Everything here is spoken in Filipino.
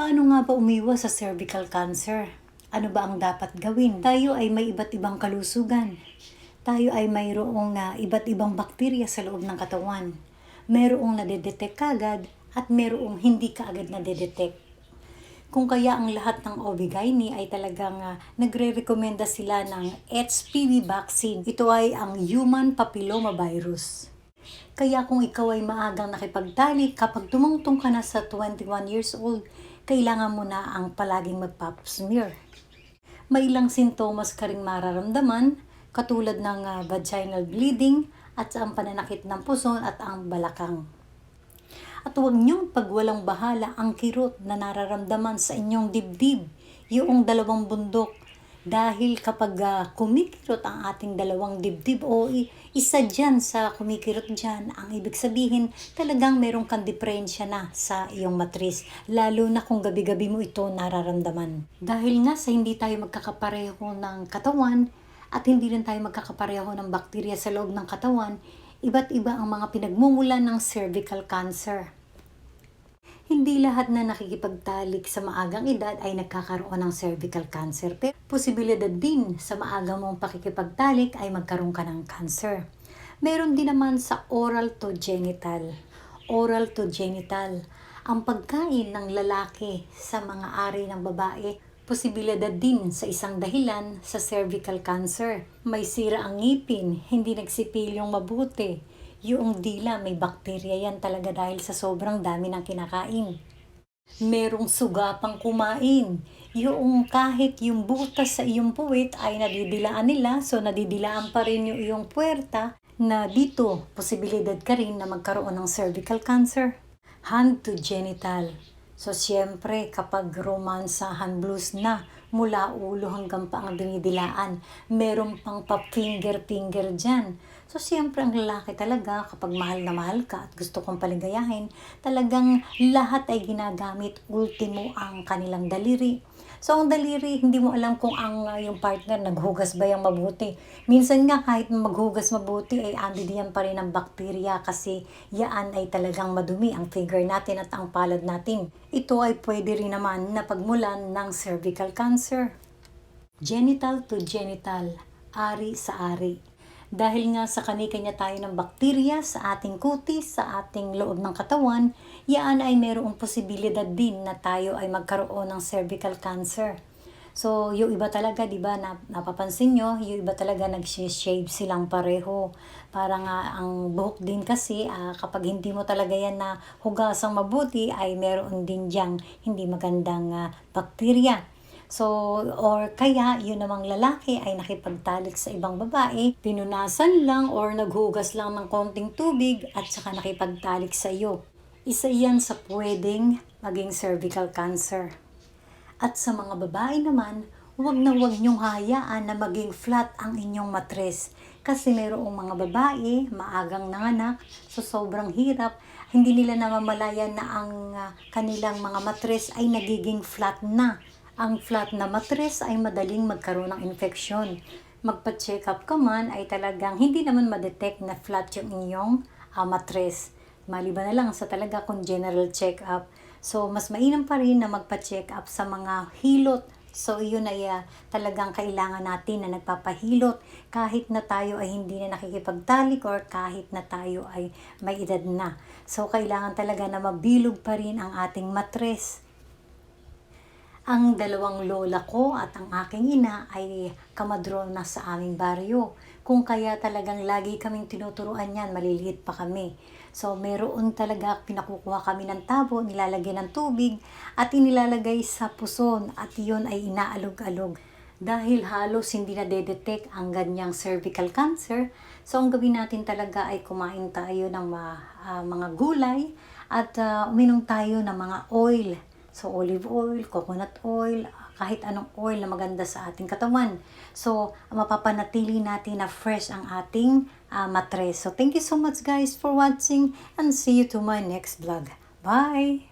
Paano nga ba umiwas sa cervical cancer? Ano ba ang dapat gawin? Tayo ay may iba't ibang kalusugan. Tayo ay mayroong uh, iba't ibang bakterya sa loob ng katawan. Merong nadedetect kagad at merong hindi kaagad nadedetect. Kung kaya ang lahat ng OB-GYN ay talagang uh, nagre-recommenda sila ng HPV vaccine. Ito ay ang Human Papilloma Virus. Kaya kung ikaw ay maagang nakipagtalik, kapag tumungtong ka na sa 21 years old, kailangan mo na ang palaging mag-pap smear. May ilang sintomas ka ring mararamdaman, katulad ng uh, vaginal bleeding at ang pananakit ng puson at ang balakang. At huwag niyong pagwalang bahala ang kirot na nararamdaman sa inyong dibdib, yung dalawang bundok. Dahil kapag uh, kumikirot ang ating dalawang dibdib o isa dyan sa kumikirot dyan, ang ibig sabihin talagang meron kang diferensya na sa iyong matris. Lalo na kung gabi-gabi mo ito nararamdaman. Dahil nga sa hindi tayo magkakapareho ng katawan at hindi rin tayo magkakapareho ng bakterya sa loob ng katawan, iba't iba ang mga pinagmumulan ng cervical cancer. Hindi lahat na nakikipagtalik sa maagang edad ay nagkakaroon ng cervical cancer. Pero posibilidad din sa maaga mong pakikipagtalik ay magkaroon ka ng cancer. Meron din naman sa oral to genital. Oral to genital. Ang pagkain ng lalaki sa mga ari ng babae, posibilidad din sa isang dahilan sa cervical cancer. May sira ang ngipin, hindi nagsipil yung mabuti, yung dila may bakterya yan talaga dahil sa sobrang dami ng kinakain. Merong suga pang kumain. Yung kahit yung butas sa iyong puwit ay nadidilaan nila, so nadidilaan pa rin yung iyong puwerta na dito posibilidad ka rin na magkaroon ng cervical cancer. Hand to genital. So, siyempre, kapag romansahan blues na, mula ulo hanggang pa ang dinidilaan, meron pang pa-finger-finger dyan. So, siyempre, ang lalaki talaga, kapag mahal na mahal ka at gusto kong paligayahin, talagang lahat ay ginagamit ultimo ang kanilang daliri. So, ang daliri, hindi mo alam kung ang uh, yung partner naghugas ba yung mabuti. Minsan nga, kahit maghugas mabuti, ay andi diyan pa rin ang bakterya kasi yaan ay talagang madumi ang finger natin at ang palad natin. Ito ay pwede rin naman na pagmulan ng cervical cancer. Genital to genital, ari sa ari dahil nga sa kanya tayo ng bakterya sa ating kutis, sa ating loob ng katawan, yaan ay mayroong posibilidad din na tayo ay magkaroon ng cervical cancer. So, yung iba talaga, di ba, na, napapansin nyo, yung iba talaga nag-shave silang pareho. Para nga ang buhok din kasi, uh, kapag hindi mo talaga yan na hugasang mabuti, ay meron din diyang hindi magandang uh, bakterya. So, or kaya yun namang lalaki ay nakipagtalik sa ibang babae, pinunasan lang or naghugas lang ng konting tubig at saka nakipagtalik sa iyo. Isa yan sa pwedeng maging cervical cancer. At sa mga babae naman, huwag na huwag niyong hayaan na maging flat ang inyong matres. Kasi mayroong mga babae, maagang nanganak, so sobrang hirap, hindi nila namamalayan na ang uh, kanilang mga matres ay nagiging flat na ang flat na matres ay madaling magkaroon ng infeksyon. Magpa-check up ka man ay talagang hindi naman ma-detect na flat yung inyong uh, matres. Maliban na lang sa talaga kung general check-up. So, mas mainam pa rin na magpa-check up sa mga hilot So, yun ay uh, talagang kailangan natin na nagpapahilot kahit na tayo ay hindi na nakikipagtalik or kahit na tayo ay may edad na. So, kailangan talaga na mabilog pa rin ang ating matres ang dalawang lola ko at ang aking ina ay kamadron na sa aming baryo. Kung kaya talagang lagi kaming tinuturuan yan, maliliit pa kami. So, meron talaga pinakukuha kami ng tabo, nilalagay ng tubig, at inilalagay sa puson at iyon ay inaalog-alog. Dahil halos hindi na detect ang ganyang cervical cancer, so ang gawin natin talaga ay kumain tayo ng uh, mga gulay at uh, uminom tayo ng mga oil So, olive oil, coconut oil, kahit anong oil na maganda sa ating katawan. So, mapapanatili natin na fresh ang ating uh, matres. So, thank you so much guys for watching and see you to my next vlog. Bye!